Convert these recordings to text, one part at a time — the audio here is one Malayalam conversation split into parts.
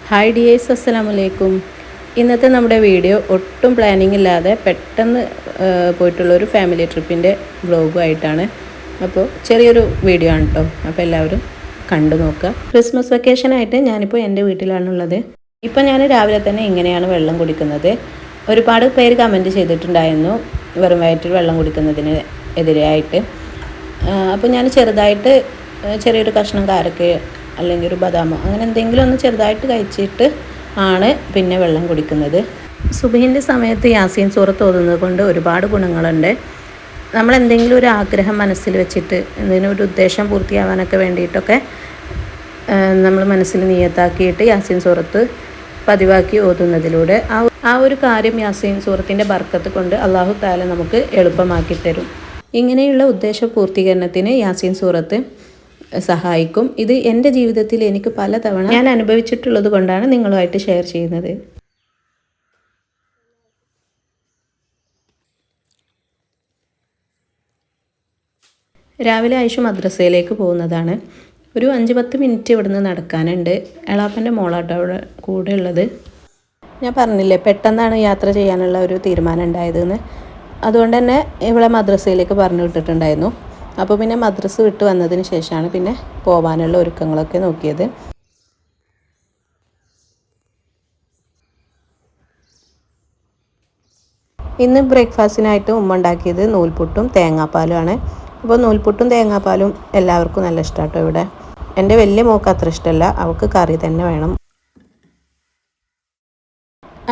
ഹായ് ഡിയേഴ്സ് അസ്സലാമു അലൈക്കും ഇന്നത്തെ നമ്മുടെ വീഡിയോ ഒട്ടും പ്ലാനിങ് ഇല്ലാതെ പെട്ടെന്ന് പോയിട്ടുള്ള ഒരു ഫാമിലി ട്രിപ്പിന്റെ ആയിട്ടാണ് അപ്പോൾ ചെറിയൊരു വീഡിയോ ആണ് കേട്ടോ അപ്പോൾ എല്ലാവരും കണ്ടു നോക്കുക. ക്രിസ്മസ് വെക്കേഷൻ വെക്കേഷനായിട്ട് ഞാനിപ്പോൾ എന്റെ വീട്ടിലാണുള്ളത് ഇപ്പോൾ ഞാൻ രാവിലെ തന്നെ ഇങ്ങനെയാണ് വെള്ളം കുടിക്കുന്നത്. ഒരുപാട് പേര് കമന്റ് ചെയ്തിട്ടുണ്ടായിരുന്നു വെറും വയറ്റിൽ വെള്ളം കുടിക്കുന്നതിന് എതിരായിട്ട് അപ്പോൾ ഞാൻ ചെറുതായിട്ട് ചെറിയൊരു കഷ്ണം കാരക്ക അല്ലെങ്കിൽ ഒരു ബദാമോ അങ്ങനെ എന്തെങ്കിലും ഒന്ന് ചെറുതായിട്ട് കഴിച്ചിട്ട് ആണ് പിന്നെ വെള്ളം കുടിക്കുന്നത്. സുബഹിന്റെ സമയത്ത് യാസീൻ സൂറത്ത് ഓതുന്നത് കൊണ്ട് ഒരുപാട് ഗുണങ്ങളുണ്ട്. നമ്മൾ എന്തെങ്കിലും ഒരു ആഗ്രഹം മനസ്സിൽ വെച്ചിട്ട് എന്തെങ്കിലും ഒരു ഉദ്ദേശം പൂർത്തിയാവാനൊക്കെ വേണ്ടിയിട്ടൊക്കെ നമ്മൾ മനസ്സിൽ നിയത്താക്കിയിട്ട് യാസീൻ സൂറത്ത് പതിവാക്കി ഓതുന്നതിലൂടെ ആ ആ ഒരു കാര്യം യാസീൻ സൂറത്തിന്റെ ബർക്കത്ത് കൊണ്ട് അള്ളാഹു താല നമുക്ക് എളുപ്പമാക്കി തരും. ഇങ്ങനെയുള്ള ഉദ്ദേശ പൂർത്തീകരണത്തിന് യാസീൻ സൂറത്ത് സഹായിക്കും. ഇത് എന്റെ ജീവിതത്തിൽ എനിക്ക് പലതവണ ഞാൻ അനുഭവിച്ചിട്ടുള്ളത് കൊണ്ടാണ് നിങ്ങളുമായിട്ട് ഷെയർ ചെയ്യുന്നത്. രാവിലെ ആയിഷ മദ്രസയിലേക്ക് പോകുന്നതാണ്. ഒരു അഞ്ച് പത്ത് മിനിറ്റ് ഇവിടുന്ന് നടക്കാനുണ്ട്. എളാപ്പന്റെ മോളാട്ടോ അവിടെ കൂടെ ഉള്ളത്. ഞാൻ പറഞ്ഞില്ലേ പെട്ടെന്നാണ് യാത്ര ചെയ്യാനുള്ള ഒരു തീരുമാനം ഉണ്ടായതെന്ന്. അതുകൊണ്ട് തന്നെ ഇവളെ മദ്രസയിലേക്ക് പറഞ്ഞു വിട്ടിട്ടുണ്ടായിരുന്നു. അപ്പോൾ പിന്നെ മദ്രസ വിട്ട് വന്നതിന് ശേഷമാണ് പിന്നെ പോകാനുള്ള ഒരുക്കങ്ങളൊക്കെ നോക്കിയത്. ഇന്ന് ബ്രേക്ക്ഫാസ്റ്റിനായിട്ട് ഉമ്മ ഉണ്ടാക്കിയത് നൂൽപുട്ടും തേങ്ങാപ്പാലുമാണ്. അപ്പോൾ നൂൽപുട്ടും തേങ്ങാപ്പാലും എല്ലാവർക്കും നല്ല ഇഷ്ടമാട്ടോ ഇവിടെ. എന്റെ വലിയ മോക്ക് അത്ര ഇഷ്ടമല്ല അവൾക്ക് കറി തന്നെ വേണം.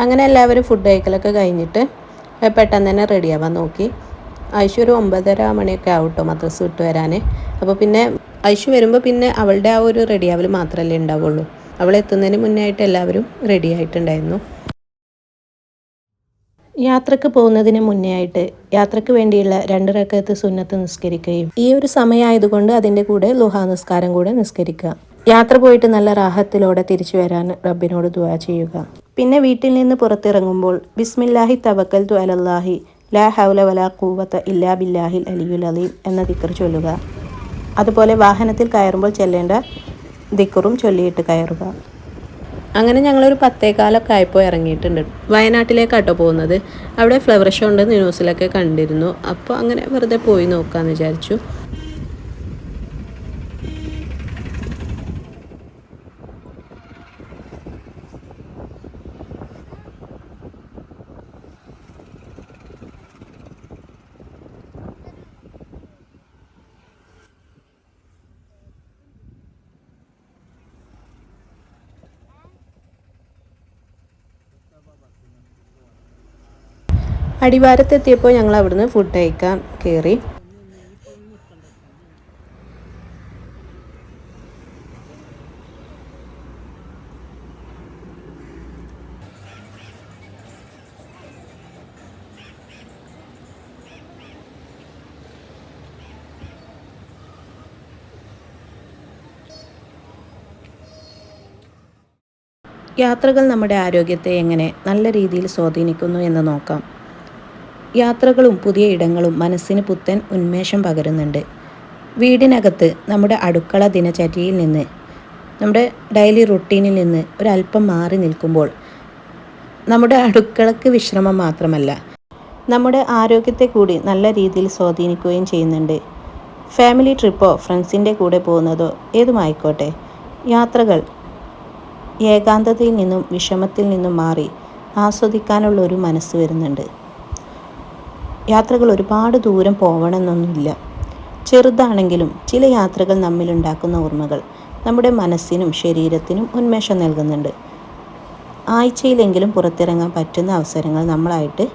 അങ്ങനെ എല്ലാവരും ഫുഡ് കഴിക്കലൊക്കെ കഴിഞ്ഞിട്ട് പെട്ടെന്ന് തന്നെ റെഡിയാവാൻ നോക്കി. ഐശു ഒരു ഒമ്പതര മണിയൊക്കെ ആവും കേട്ടോ മദ്രസ് വിട്ട് വരാൻ അപ്പോൾ പിന്നെ ഐശു വരുമ്പോൾ പിന്നെ അവളുടെ ആ ഒരു റെഡിയാവൽ മാത്രമല്ലേ ഉണ്ടാവുള്ളൂ. അവൾ എത്തുന്നതിന് മുന്നേ ആയിട്ട് എല്ലാവരും റെഡി ആയിട്ടുണ്ടായിരുന്നു. യാത്രയ്ക്ക് പോകുന്നതിന് മുന്നേ ആയിട്ട് യാത്രയ്ക്ക് വേണ്ടിയുള്ള രണ്ട് റക്കത്ത് സുന്നത്ത് നിസ്കരിക്കുകയും ഈ ഒരു സമയമായതുകൊണ്ട് അതിന്റെ കൂടെ ലുഹാ നിസ്കാരം കൂടെ നിസ്കരിക്കുക. യാത്ര പോയിട്ട് നല്ല റാഹത്തിലൂടെ തിരിച്ചു വരാൻ റബ്ബിനോട് ദുവാ ചെയ്യുക. പിന്നെ വീട്ടിൽ നിന്ന് പുറത്തിറങ്ങുമ്പോൾ ബിസ്മില്ലാഹി തവക്കൽ തു അലല്ലാഹി ലാ ഹൗല വലാ കൂവത്ത ഇല്ലാ ബില്ലാഹിൽ അലിയുൽ അലീം എന്ന ദിക്കർ ചൊല്ലുക. അതുപോലെ വാഹനത്തിൽ കയറുമ്പോൾ ചെല്ലേണ്ട ദിക്കറും ചൊല്ലിയിട്ട് കയറുക. അങ്ങനെ ഞങ്ങളൊരു പത്തേകാലൊക്കെ ആയപ്പോൾ ഇറങ്ങിയിട്ടുണ്ട്. വയനാട്ടിലേക്കാട്ടോ പോകുന്നത്. അവിടെ ഫ്ലവർ ഷോ ഉണ്ട് ന്യൂസിലൊക്കെ കണ്ടിരുന്നു. അപ്പോൾ അങ്ങനെ വെറുതെ പോയി നോക്കാമെന്ന് വിചാരിച്ചു. അടിവാരത്തെത്തിയപ്പോൾ ഞങ്ങൾ അവിടുന്ന് ഫുഡ് കഴിക്കാൻ കയറി യാത്രകൾ നമ്മുടെ ആരോഗ്യത്തെ എങ്ങനെ നല്ല രീതിയിൽ സ്വാധീനിക്കുന്നു എന്ന് നോക്കാം. യാത്രകളും പുതിയ ഇടങ്ങളും മനസ്സിന് പുത്തൻ ഉന്മേഷം പകരുന്നുണ്ട്. വീടിനകത്ത് നമ്മുടെ അടുക്കള ദിനചര്യയിൽ നിന്ന് നമ്മുടെ ഡെയിലി റുട്ടീനിൽ നിന്ന് ഒരല്പം മാറി നിൽക്കുമ്പോൾ നമ്മുടെ അടുക്കളക്ക് വിശ്രമം മാത്രമല്ല നമ്മുടെ ആരോഗ്യത്തെ കൂടി നല്ല രീതിയിൽ സ്വാധീനിക്കുകയും ചെയ്യുന്നുണ്ട്. ഫാമിലി ട്രിപ്പോ ഫ്രണ്ട്സിന്റെ കൂടെ പോകുന്നതോ ഏതുമായിക്കോട്ടെ യാത്രകൾ ഏകാന്തതയിൽ നിന്നും വിഷമത്തിൽ നിന്നും മാറി ആസ്വദിക്കാനുള്ള ഒരു മനസ്സ് വരുന്നുണ്ട്. യാത്രകൾ ഒരുപാട് ദൂരം പോകണമെന്നൊന്നുമില്ല ചെറുതാണെങ്കിലും ചില യാത്രകൾ നമ്മിലുണ്ടാക്കുന്ന ഓർമ്മകൾ നമ്മുടെ മനസ്സിനും ശരീരത്തിനും ഉന്മേഷം നൽകുന്നുണ്ട്. ആഴ്ചയിലെങ്കിലും പുറത്തിറങ്ങാൻ പറ്റുന്ന അവസരങ്ങൾ നമ്മളായിട്ട്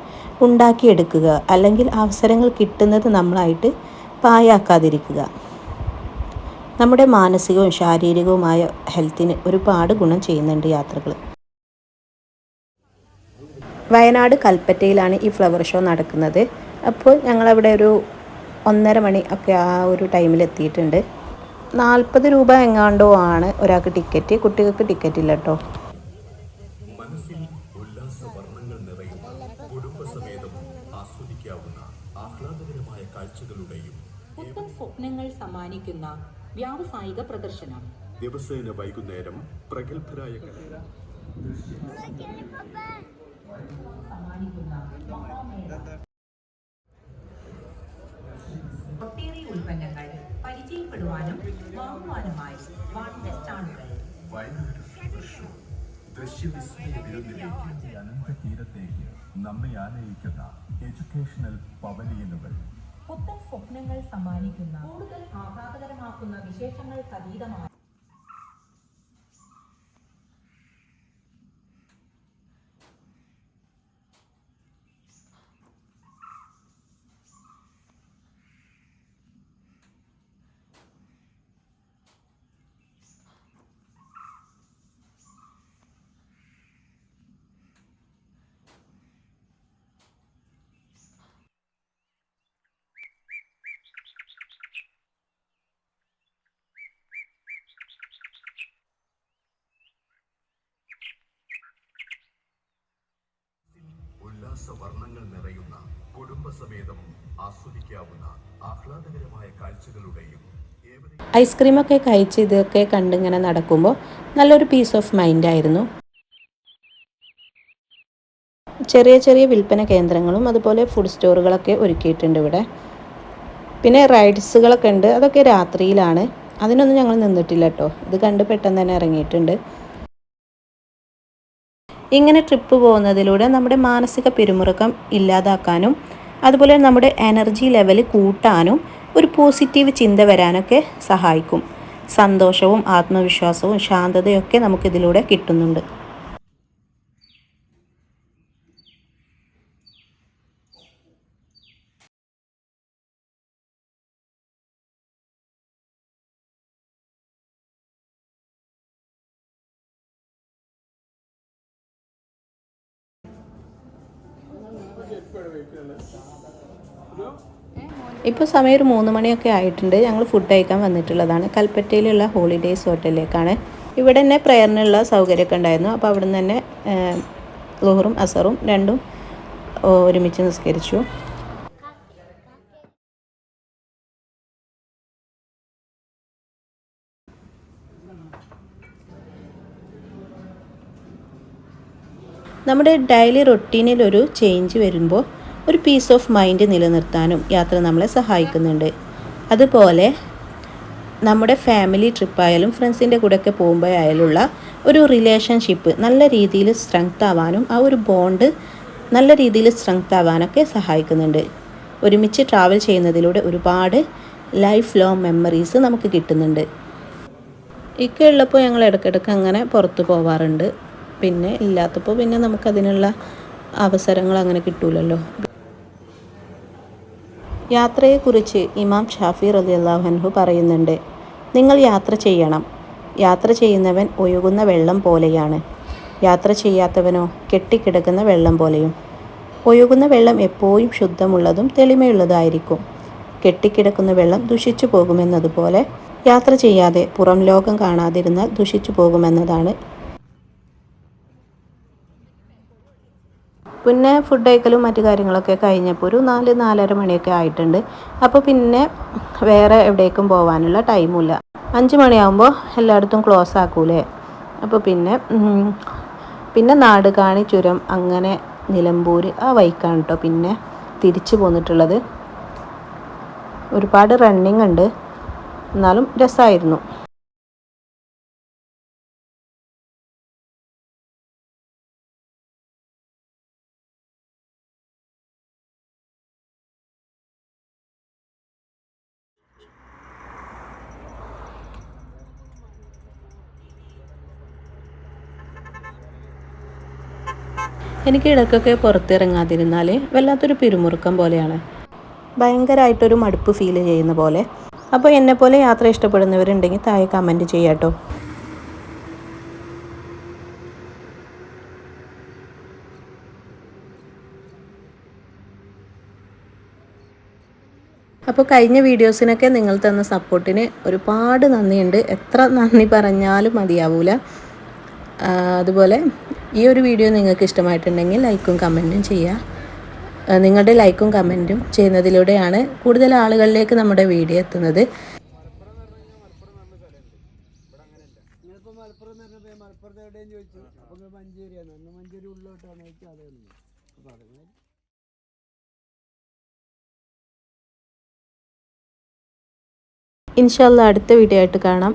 ഉണ്ടാക്കിയെടുക്കുക അല്ലെങ്കിൽ അവസരങ്ങൾ കിട്ടുന്നത് നമ്മളായിട്ട് പായാക്കാതിരിക്കുക നമ്മുടെ മാനസികവും ശാരീരികവുമായ ഹെൽത്തിന് ഒരുപാട് ഗുണം ചെയ്യുന്നുണ്ട് യാത്രകൾ. വയനാട് കൽപ്പറ്റയിലാണ് ഈ ഫ്ലവർ ഷോ നടക്കുന്നത്. അപ്പോൾ ഞങ്ങളവിടെ ഒരു ഒന്നര മണി ഒക്കെ ആ ഒരു ടൈമിൽ എത്തിയിട്ടുണ്ട്. നാൽപ്പത് രൂപ എങ്ങാണ്ടോ ആണ് ഒരാൾക്ക് ടിക്കറ്റ് കുട്ടികൾക്ക് ടിക്കറ്റ് ഇല്ല കേട്ടോ പുത്തൻ സ്വപ്നങ്ങൾ സമ്മാനിക്കുന്ന വ്യാവസായിക പ്രദർശനം. ദിവസേന വൈകുന്നേരം പ്രഗത്ഭരായ കലാ ഒട്ടേറെ ഉൽപ്പന്നങ്ങൾ പരിചയപ്പെടുവാനും വാങ്ങുവാനുമായി വാണിജ്യ സ്റ്റാളുകൾ നമ്മെ ആനയിക്കുന്ന എഡ്യൂക്കേഷണൽ പവലിയനുകൾ പുത്തൻ സ്വപ്നങ്ങൾ സമ്മാനിക്കുന്ന കൂടുതൽ ആഹ്ലാദകരമാക്കുന്ന വിശേഷങ്ങൾക്കതീതമായ വർണങ്ങൾ നിറയുന്ന കുടുംബസമേതം ആസ്വദിക്കാവുന്ന ആഹ്ലാദകരമായ കാഴ്ചകളുടെയും ഐസ്ക്രീമൊക്കെ കഴിച്ച് ഇതൊക്കെ കണ്ടിങ്ങനെ നടക്കുമ്പോൾ നല്ലൊരു പീസ് ഓഫ് മൈൻഡ് ആയിരുന്നു. ചെറിയ ചെറിയ വിൽപ്പന കേന്ദ്രങ്ങളും അതുപോലെ ഫുഡ് സ്റ്റോറുകളൊക്കെ ഒരുക്കിയിട്ടുണ്ട് ഇവിടെ. പിന്നെ റൈഡ്സുകളൊക്കെ ഉണ്ട്. അതൊക്കെ രാത്രിയിലാണ്. അതിനൊന്നും ഞങ്ങൾ നിന്നിട്ടില്ല കേട്ടോ ഇത് കണ്ട് പെട്ടെന്ന് തന്നെ ഇറങ്ങിയിട്ടുണ്ട്. ഇങ്ങനെ ട്രിപ്പ് പോകുന്നതിലൂടെ നമ്മുടെ മാനസിക പിരിമുറുക്കം ഇല്ലാതാക്കാനും അതുപോലെ നമ്മുടെ എനർജി ലെവൽ കൂട്ടാനും ഒരു പോസിറ്റീവ് ചിന്ത വരാനൊക്കെ സഹായിക്കും. സന്തോഷവും ആത്മവിശ്വാസവും ശാന്തതയൊക്കെ നമുക്കിതിലൂടെ കിട്ടുന്നുണ്ട്. ഇപ്പോൾ സമയം ഒരു മൂന്ന് മണിയൊക്കെ ആയിട്ടുണ്ട്. ഞങ്ങൾ ഫുഡ് കഴിക്കാൻ വന്നിട്ടുള്ളതാണ്. കൽപ്പറ്റയിലുള്ള ഹോളിഡേയ്സ് ഹോട്ടലിലേക്കാണ് ഇവിടെ തന്നെ പ്രയറിനുള്ള സൗകര്യമൊക്കെ ഉണ്ടായിരുന്നു. അപ്പോൾ അവിടെ നിന്ന് തന്നെ ലോഹറും അസറും രണ്ടും ഒരുമിച്ച് നിസ്കരിച്ചു. നമ്മുടെ ഡെയിലി റൊട്ടീനിൽ ഒരു ചേഞ്ച് വരുമ്പോൾ ഒരു പീസ് ഓഫ് മൈൻഡ് നിലനിർത്താനും യാത്ര നമ്മളെ സഹായിക്കുന്നുണ്ട്. അതുപോലെ നമ്മുടെ ഫാമിലി ട്രിപ്പായാലും ഫ്രണ്ട്സിന്റെ കൂടെയൊക്കെ പോകുമ്പോഴായാലുള്ള ഒരു റിലേഷൻഷിപ്പ് നല്ല രീതിയിൽ സ്ട്രെങ്ത് ആവാനും ആ ഒരു ബോണ്ട് നല്ല രീതിയിൽ സ്ട്രെങ്ത് ആവാനൊക്കെ സഹായിക്കുന്നുണ്ട്. ഒരുമിച്ച് ട്രാവൽ ചെയ്യുന്നതിലൂടെ ഒരുപാട് ലൈഫ് ലോങ് മെമ്മറീസ് നമുക്ക് കിട്ടുന്നുണ്ട്. ഇക്കയുള്ളപ്പോൾ ഞങ്ങൾ ഇടയ്ക്കിടയ്ക്ക് അങ്ങനെ പുറത്ത് പോവാറുണ്ട്. പിന്നെ ഇല്ലാത്തപ്പോൾ പിന്നെ നമുക്കതിനുള്ള അവസരങ്ങൾ അങ്ങനെ കിട്ടൂലല്ലോ. യാത്രയെക്കുറിച്ച് ഇമാം ഷാഫി റലി അള്ളാഹൻഹു പറയുന്നുണ്ട്. നിങ്ങൾ യാത്ര ചെയ്യണം. യാത്ര ചെയ്യുന്നവൻ ഒഴുകുന്ന വെള്ളം പോലെയാണ്. യാത്ര ചെയ്യാത്തവനോ കെട്ടിക്കിടക്കുന്ന വെള്ളം പോലെയും. ഒഴുകുന്ന വെള്ളം എപ്പോഴും ശുദ്ധമുള്ളതും തെളിമയുള്ളതായിരിക്കും. കെട്ടിക്കിടക്കുന്ന വെള്ളം ദുഷിച്ചു പോകുമെന്നതുപോലെ യാത്ര ചെയ്യാതെ പുറം ലോകം കാണാതിരുന്നാൽ ദുഷിച്ചു പോകുമെന്നതാണ് പിന്നെ ഫുഡ് കഴിക്കലും മറ്റു കാര്യങ്ങളൊക്കെ കഴിഞ്ഞപ്പോൾ ഒരു നാല് നാലര മണിയൊക്കെ ആയിട്ടുണ്ട്. അപ്പോൾ പിന്നെ വേറെ എവിടേക്കും പോകാനുള്ള ടൈമില്ല. അഞ്ച് മണിയാകുമ്പോൾ എല്ലായിടത്തും ക്ലോസ് ആക്കൂലേ? അപ്പോൾ പിന്നെ പിന്നെ നാടുകാണി ചുരം അങ്ങനെ നിലമ്പൂർ ആ വൈക്കാണ് കേട്ടോ പിന്നെ തിരിച്ചു പോന്നിട്ടുള്ളത്. ഒരുപാട് റണ്ണിങ് ഉണ്ട്. എന്നാലും രസമായിരുന്നു. എനിക്ക് ഇടയ്ക്കൊക്കെ പുറത്തിറങ്ങാതിരുന്നാൽ വല്ലാത്തൊരു പിരിമുറുക്കം പോലെയാണ്. ഭയങ്കരമായിട്ടൊരു മടുപ്പ് ഫീൽ ചെയ്യുന്ന പോലെ. അപ്പോൾ എന്നെ പോലെ യാത്ര ഇഷ്ടപ്പെടുന്നവരുണ്ടെങ്കിൽ താഴെ കമന്റ് ചെയ്യാട്ടോ. അപ്പോൾ കഴിഞ്ഞ വീഡിയോസിനൊക്കെ നിങ്ങൾ തന്ന സപ്പോർട്ടിന് ഒരുപാട് നന്ദിയുണ്ട്. എത്ര നന്ദി പറഞ്ഞാലും മതിയാവൂല. അതുപോലെ ഈ ഒരു വീഡിയോ നിങ്ങൾക്ക് ഇഷ്ടമായിട്ടുണ്ടെങ്കിൽ ലൈക്കും കമന്റും ചെയ്യുക. നിങ്ങളുടെ ലൈക്കും കമന്റും ചെയ്യുന്നതിലൂടെയാണ് കൂടുതൽ ആളുകളിലേക്ക് നമ്മുടെ വീഡിയോ എത്തുന്നത്. നിങ്ങളിപ്പോ മലപ്പുറം എന്ന് പറഞ്ഞപ്പോ ഞാൻ മലപ്പുറത്ത് എവിടെയും ചോദിച്ചു അപ്പൊ നിങ്ങൾ മഞ്ചേരിയാണ് അന്ന് മഞ്ചേരി അതേ ഇൻഷാല്ല അടുത്ത വീഡിയോ ആയിട്ട് കാണാം.